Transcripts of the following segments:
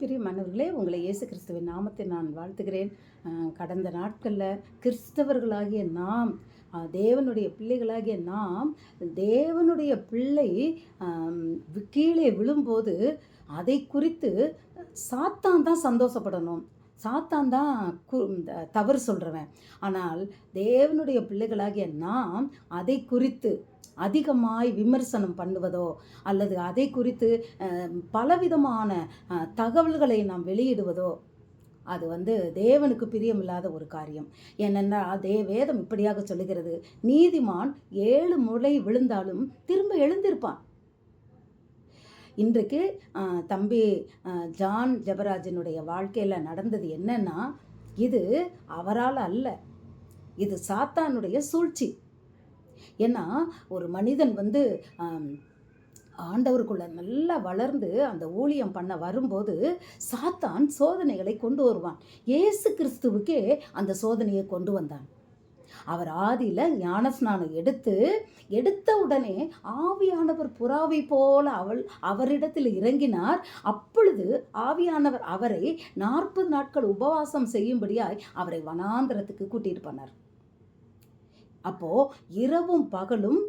பிரியமானவர்களே உங்களை இயேசு கிறிஸ்துவின் நாமத்தை நான் வாழ்த்துகிறேன். கடந்த நாட்களில் கிறிஸ்தவர்களாகிய நாம் தேவனுடைய பிள்ளைகளாகிய நாம் தேவனுடைய பிள்ளை கீழே விழும்போது அதை குறித்து சாத்தான் தான் சந்தோஷப்படணும். சாத்தான் தான் கு தவறு சொல்கிறவன் ஆனால் தேவனுடைய பிள்ளைகளாகிய நாம் அதை குறித்து அதிகமாய் விமர்சனம் பண்ணுவதோ அல்லது அதை குறித்து பலவிதமான தகவல்களை நாம் வெளியிடுவதோ அது வந்து தேவனுக்கு பிரியமில்லாத ஒரு காரியம். ஏனென்றால் தே வேதம் இப்படியாக சொல்லுகிறது. நீதிமான் ஏழு முறை விழுந்தாலும் திரும்ப எழுந்திருப்பான். இன்றைக்கு தம்பி ஜான் ஜெபராஜனுடைய வாழ்க்கையில் நடந்தது என்னன்னா இது அவரால் அல்ல. இது சாத்தானுடைய சூழ்ச்சி. ஏன்னா ஒரு மனிதன் வந்து ஆண்டவருக்குள்ள நல்லா வளர்ந்து அந்த ஊழியம் பண்ண வரும்போது சாத்தான் சோதனைகளை கொண்டு வருவான். இயேசு கிறிஸ்துவுக்கே அந்த சோதனையை கொண்டு வந்தான். அவர் ஆதியில் ஞானஸ்நானம் எடுத்து எடுத்த உடனே ஆவியானவர் புறாவை போல அவள் அவரிடத்தில் இறங்கினார். அப்பொழுது ஆவியானவர் அவரை நாற்பது நாட்கள் உபவாசம் செய்யும்படியாய் அவரை வனாந்திரத்துக்கு கூட்டிட்டு போனார். அப்போ இரவும் பகலும்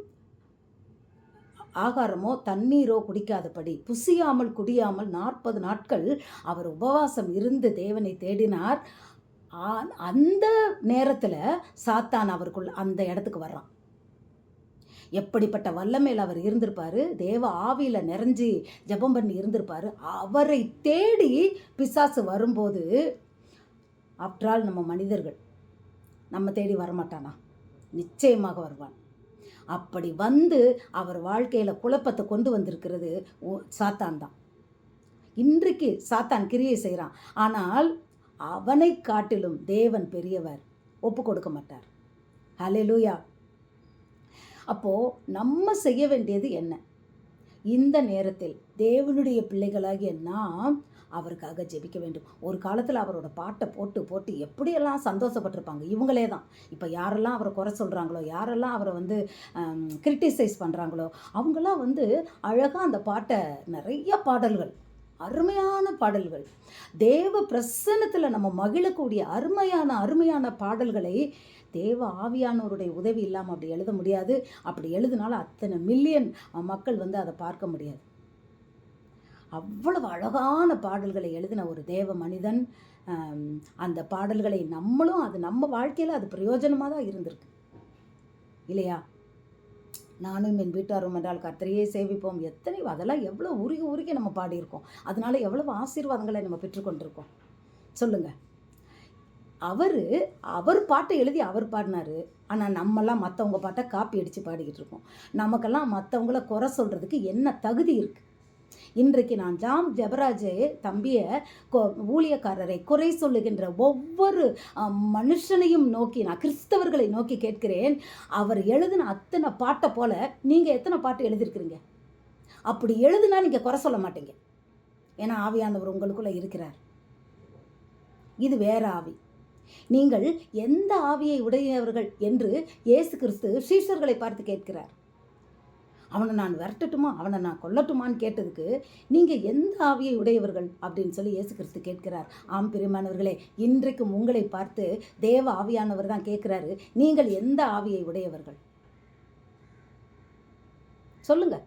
ஆகாரமோ தண்ணீரோ குடிக்காதபடி புசியாமல் குடியாமல் நாற்பது நாட்கள் அவர் உபவாசம் இருந்து தேவனை தேடினார். அந்த நேரத்தில் சாத்தான் அவருக்குள் அந்த இடத்துக்கு வர்றான். எப்படிப்பட்ட வல்லமையில் அவர் இருந்திருப்பார்? தேவ ஆவியில் நிறைஞ்சி ஜெபம் பண்ணி இருந்திருப்பார். அவரை தேடி பிசாசு வரும்போது ஆஃப்டரால் நம்ம மனிதர்கள் நம்ம தேடி வரமாட்டானா? நிச்சயமாக வருவான். அப்படி வந்து அவர் வாழ்க்கையில் குழப்பத்தை கொண்டு வந்திருக்கிறது ஓ- சாத்தான் தான். இன்றைக்கு சாத்தான் கிரியை செய்கிறான் ஆனால் அவனை காட்டிலும் தேவன் பெரியவர் ஒப்பு கொடுக்க மாட்டார். அலே லூயா அப்போது நம்ம செய்ய வேண்டியது என்ன? இந்த நேரத்தில் தேவனுடைய பிள்ளைகளாகிய நாம் அவருக்காக ஜெபிக்க வேண்டும். ஒரு காலத்தில் அவரோட பாட்டை போட்டு போட்டு எப்படியெல்லாம் சந்தோஷப்பட்டிருப்பாங்க? இவங்களே தான். இப்போ யாரெல்லாம் அவரை குறை சொல்கிறாங்களோ யாரெல்லாம் அவரை வந்து கிரிட்டிசைஸ் பண்ணுறாங்களோ அவங்களாம் வந்து அழகாக அந்த பாட்டை நிறைய பாடல்கள் அருமையான பாடல்கள். தேவ பிரசன்னத்தில் நம்ம மகிழக்கூடிய அருமையான அருமையான பாடல்களை தேவ ஆவியானவருடைய உதவி இல்லாமல் அப்படி எழுத முடியாது. அப்படி எழுதினாலும் அத்தனை மில்லியன் மக்கள் வந்து அதை பார்க்க முடியாது. அவ்வளவு அழகான பாடல்களை எழுதின ஒரு தேவ மனிதன் அந்த பாடல்களை நம்மளும் அது நம்ம வாழ்க்கையில் அது பிரயோஜனமாக தான் இருந்திருக்கு. இல்லையா? நானும் என் வீட்டாரும் என்றால் கர்த்தரையே சேவிப்போம். எத்தனை அதெல்லாம் எவ்வளோ உருகி உருகி நம்ம பாடியிருக்கோம். அதனால் எவ்வளவு ஆசீர்வாதங்களை நம்ம பெற்றுக்கொண்டிருக்கோம் சொல்லுங்கள் அவர் அவர் பாட்டை எழுதி அவர் பாடினாரு. ஆனால் நம்மெல்லாம் மற்றவங்க பாட்டை காப்பி அடித்து பாடிக்கிட்டு இருக்கோம். நமக்கெல்லாம் மற்றவங்கள குறை சொல்கிறதுக்கு என்ன தகுதி இருக்குது இன்றைக்கு நான் ஜாம் ஜெபராஜே தம்பியை ஊழியக்காரரை குறை சொல்லுகின்ற ஒவ்வொரு மனுஷனையும் நோக்கி நான் கிறிஸ்தவர்களை நோக்கி கேட்கிறேன். அவர் எழுதின அத்தனை பாட்டை போல நீங்கள் எத்தனை பாட்டு எழுதியிருக்கிறீங்க? அப்படி எழுதுனா நீங்கள் குறை சொல்ல மாட்டீங்க. ஏன்னா ஆவியானவர் உங்களுக்குள்ள இருக்கிறார். இது வேற ஆவி. நீங்கள் எந்த ஆவியை உடையவர்கள் என்று இயேசு கிறிஸ்து சீஷர்களை பார்த்து கேட்கிறார். அவனை நான் விரட்டட்டுமா? அவனை நான் கொல்லட்டுமான்னு கேட்டதுக்கு நீங்கள் எந்த ஆவியை உடையவர்கள்? அப்படின்னு சொல்லி இயேசு கிறிஸ்து கேட்கிறார். ஆம் பிரியமானவர்களே இன்றைக்கும் உங்களை பார்த்து தேவ ஆவியானவர் தான் கேட்குறாரு. நீங்கள் எந்த ஆவியை உடையவர்கள்? சொல்லுங்க.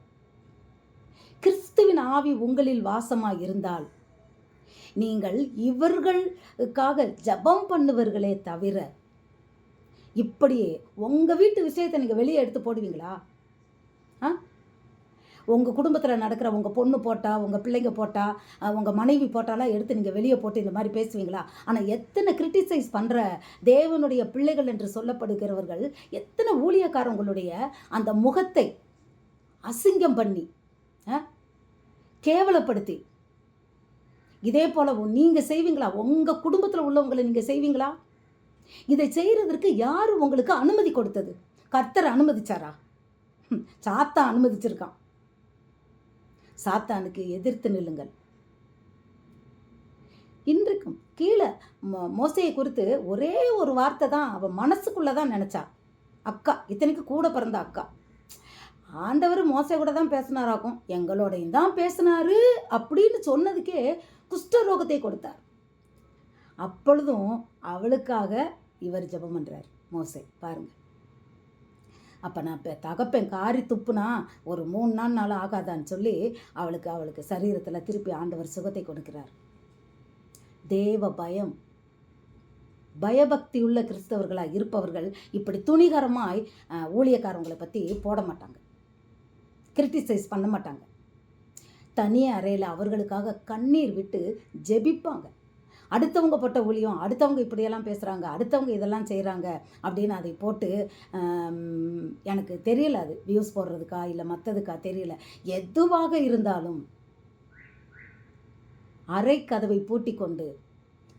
கிறிஸ்துவின் ஆவி உங்களில் வாசமாக இருந்தால் நீங்கள் இவர்களுக்காக ஜெபம் பண்ணுவர்களே தவிர இப்படியே உங்கள் வீட்டு விஷயத்தை நீங்கள் வெளியே எடுத்து போடுவீங்களா? உங்கள் குடும்பத்தில் நடக்கிற உங்கள் பொண்ணு போட்டா உங்கள் பிள்ளைங்க போட்டா உங்கள் மனைவி போட்டாலாம் எடுத்து நீங்கள் வெளியே போட்டு இந்த மாதிரி பேசுவீங்களா? ஆனால் எத்தனை கிரிட்டிசைஸ் பண்ணுற தேவனுடைய பிள்ளைகள் என்று சொல்லப்படுகிறவர்கள் எத்தனை ஊழியக்காரங்களுடைய அந்த முகத்தை அசிங்கம் பண்ணி ஆ, கேவலப்படுத்தி இதே போல நீங்கள் செய்வீங்களா? உங்கள் குடும்பத்தில் உள்ளவங்களை நீங்கள் செய்வீங்களா? இதை செய்கிறதற்கு யார் உங்களுக்கு அனுமதி கொடுத்தது? கர்த்தர் அனுமதிச்சாரா? சாத்தா அனுமதிச்சிருக்கான். சாத்தானுக்கு எதிர்த்து நில்லுங்கள். இன்றைக்கும் கீழே மோ- மோசையை குறித்து ஒரே ஒரு வார்த்தை தான் அவன் மனசுக்குள்ளே தான் நினச்சா. அக்கா இத்தனைக்கு கூட பிறந்த அக்கா. ஆண்டவர் மோசை கூட தான் பேசினாராக்கும். எங்களோடையும் தான் பேசினாரு அப்படின்னு சொன்னதுக்கே குஷ்டரோகத்தை கொடுத்தார். அப்பொழுதும் அவளுக்காக இவர் ஜெபம் பண்ணுறார் மோசை. பாருங்கள் அப்போ நான் இப்போ தகப்பேன் காரி துப்புனா ஒரு மூணு நாள் நாள் ஆகாதான்னு சொல்லி அவளுக்கு அவளுக்கு சரீரத்தில் திருப்பி ஆண்டவர் சுகத்தை கொடுக்கிறார். தேவ பயம். பயபக்தி உள்ள கிறிஸ்தவர்களாக இருப்பவர்கள் இப்படி துணிகரமாய் ஊழியக்காரவங்களை ஊழியக்காரங்களை பற்றி போட மாட்டாங்க. கிரிட்டிசைஸ் பண்ண மாட்டாங்க. தனி அறையில் அவர்களுக்காக கண்ணீர் விட்டு ஜெபிப்பாங்க. அடுத்தவங்க போட்ட ஊழியம் அடுத்தவங்க இப்படியெல்லாம் பேசுகிறாங்க அடுத்தவங்க இதெல்லாம் செய்கிறாங்க அப்படின்னு அதை போட்டு எனக்கு தெரியல அது. வியூஸ் போடுறதுக்கா இல்லை மற்றதுக்கா தெரியல. எதுவாக இருந்தாலும் அரை கதவை பூட்டி கொண்டு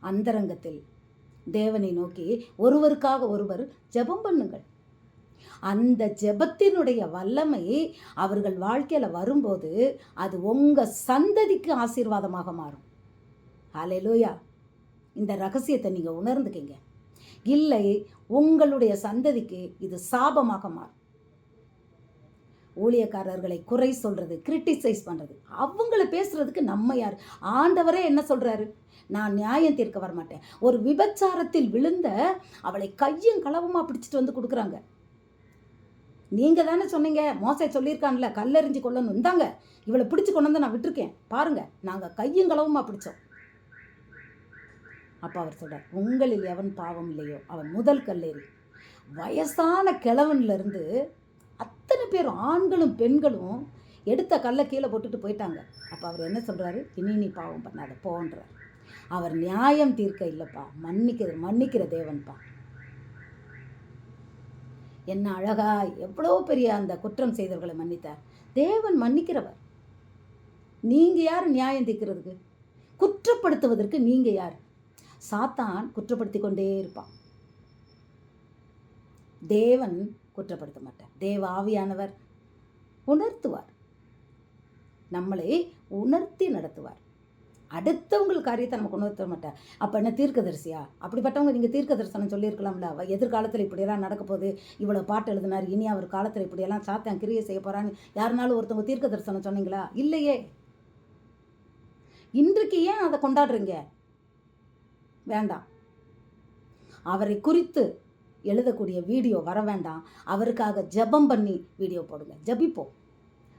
அந்தரங்கத்தில் தேவனை நோக்கி ஒருவருக்காக ஒருவர் ஜெபம் பண்ணுங்கள். அந்த ஜெபத்தினுடைய வல்லமை அவர்கள் வாழ்க்கையில் வரும்போது அது உங்கள் சந்ததிக்கு ஆசீர்வாதமாக மாறும். ஹalleluya. இந்த ரகசியத்தை நீங்கள் உணர்ந்துக்கிங்க. இல்லை உங்களுடைய சந்ததிக்கு இது சாபமாக மாறும். ஊழியக்காரர்களை குறை சொல்றது கிரிட்டிசைஸ் பண்றது அவங்கள பேசுறதுக்கு நம்ம யார்? ஆண்டவரே என்ன சொல்றாரு? நான் நியாயம் தீர்க்க வரமாட்டேன். ஒரு விபச்சாரத்தில் விழுந்த அவளை கையும் களவுமா பிடிச்சிட்டு வந்து கொடுக்குறாங்க. நீங்க தானே சொன்னீங்க மோசை சொல்லியிருக்கான்ல கல்லெறிஞ்சு கொள்ளணும் இந்தாங்க இவளை பிடிச்சு கொண்டு வந்து நான் விட்டுருக்கேன். பாருங்க நாங்கள் கையும் களவுமா பிடிச்சோம். அப்போ அவர் சொல்கிறார் உங்களில் எவன் பாவம் இல்லையோ அவன் முதல் கல்லேறி. வயசான கிழவன்ல இருந்து அத்தனை பேர் ஆண்களும் பெண்களும் எடுத்த கல்லை கீழே போட்டுட்டு போயிட்டாங்க. அப்போ அவர் என்ன சொல்கிறாரு இனி நீ பாவம் பண்ணாத போன்றார் அவர் நியாயம் தீர்க்க இல்லைப்பா மன்னிக்கிற மன்னிக்கிற தேவன்ப்பா என்ன அழகா எவ்வளோ பெரிய அந்த குற்றம் செய்தவர்களை மன்னித்தார். தேவன் மன்னிக்கிறவர். நீங்கள் யார் நியாயம் தீர்க்கிறதுக்கு? குற்றப்படுத்துவதற்கு நீங்கள் யார்? சாத்தான் குற்றப்படுத்தி கொண்டே இருப்பான். தேவன் குற்றப்படுத்த மாட்டார். தேவ ஆவியானவர் உணர்த்துவார். நம்மளை உணர்த்தி நடத்துவார். அடுத்தவங்களுக்கு காரியத்தை நமக்கு உணர்த்த மாட்டார். அப்போ என்ன தீர்க்கதரிசியா? அப்படிப்பட்டவங்க நீங்கள் தீர்க்க தரிசனம் சொல்லியிருக்கலாம்ல. அவள் எதிர்காலத்தில் இப்படியெல்லாம் நடக்க போகுது. இவ்வளோ பாட்டு எழுதினார். இனி அவர் காலத்தில் இப்படியெல்லாம் சாத்தான் கிரியை செய்ய போகிறான்னு யாருனாலும் ஒருத்தவங்க தீர்க்க தரிசனம் சொன்னீங்களா? இல்லையே. இன்றைக்கு ஏன் அதை கொண்டாடுறீங்க? வேண்டாம். அவரை குறித்து எழுதக்கூடிய வீடியோ வர வேண்டாம். அவருக்காக ஜெபம் பண்ணி வீடியோ போடுங்க. ஜெபிப்போம்.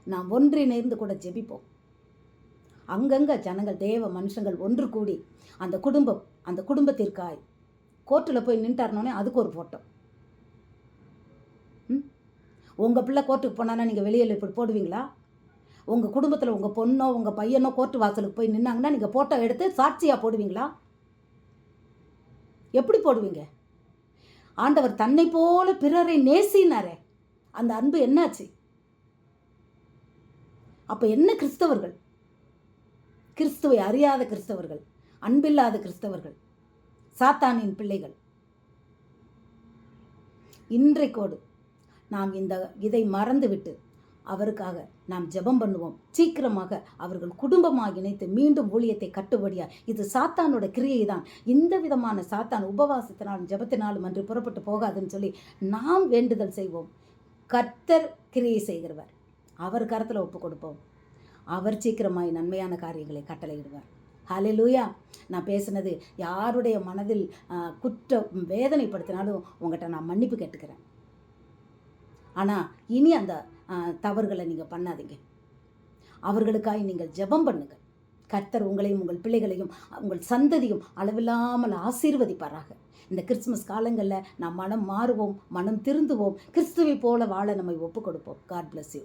நாம் ஒன்றிணைந்து கூட ஜெபிப்போம். அங்கங்கே ஜனங்கள் தேவ மனுஷங்கள் ஒன்று கூடி அந்த குடும்பம் அந்த குடும்பத்திற்காய் கோர்ட்டில் போய் நின்ட்டாருனோடனே அதுக்கு ஒரு ஃபோட்டோ ம்? உங்கள் பிள்ளை கோர்ட்டுக்கு போனான்னா நீங்கள் வெளியில் இப்படி போடுவீங்களா? உங்கள் குடும்பத்தில் உங்கள் பொண்ணோ உங்கள் பையனோ கோர்ட்டு வாசலுக்கு போய் நின்னாங்கன்னா நீங்கள் ஃபோட்டோ எடுத்து சாட்சியாக போடுவீங்களா? எப்படி போடுவீங்க? ஆண்டவர் தன்னை போல பிறரை நேசினாரே. அந்த அன்பு என்னாச்சு? அப்ப என்ன கிறிஸ்தவர்கள்? கிறிஸ்துவை அறியாத கிறிஸ்தவர்கள் அன்பில்லாத கிறிஸ்தவர்கள் சாத்தானின் பிள்ளைகள். இன்றைக்கோடு நாம் இந்த இதை மறந்துவிட்டு அவருக்காக நாம் ஜெபம் பண்ணுவோம். சீக்கிரமாக அவர்கள் குடும்பமாக இணைத்து மீண்டும் ஊழியத்தை கட்டுபடியா இது சாத்தானோட கிரியை தான் இந்த விதமான சாத்தான் உபவாசத்தினாலும் ஜபத்தினாலும் அன்று புறப்பட்டு போகாதுன்னு சொல்லி நாம் வேண்டுதல் செய்வோம். கர்த்தர் கிரியை செய்கிறவர். அவர் கரத்தில் ஒப்பு கொடுப்போம். அவர் சீக்கிரமாய் நன்மையான காரியங்களை கட்டளையிடுவார். லூயா நான் பேசுனது யாருடைய மனதில் குற்ற வேதனைப்படுத்தினாலும் உங்கள்கிட்ட நான் மன்னிப்பு கேட்டுக்கிறேன். ஆனால் இனி அந்த தவறுகளை நீங்கள் பண்ணாதீங்க. அவர்களுக்காக நீங்கள் ஜெபம் பண்ணுங்கள். கர்த்தர் உங்களையும் உங்கள் பிள்ளைகளையும் உங்கள் சந்ததியும் அளவில்லாமல் ஆசீர்வதிப்பாராக. இந்த கிறிஸ்மஸ் காலங்களில் நாம் மனம் மாறுவோம் மனம் திருந்துவோம். கிறிஸ்துவை போல வாழ நம்மை ஒப்பு கொடுப்போம் காட் பிளஸ் யூ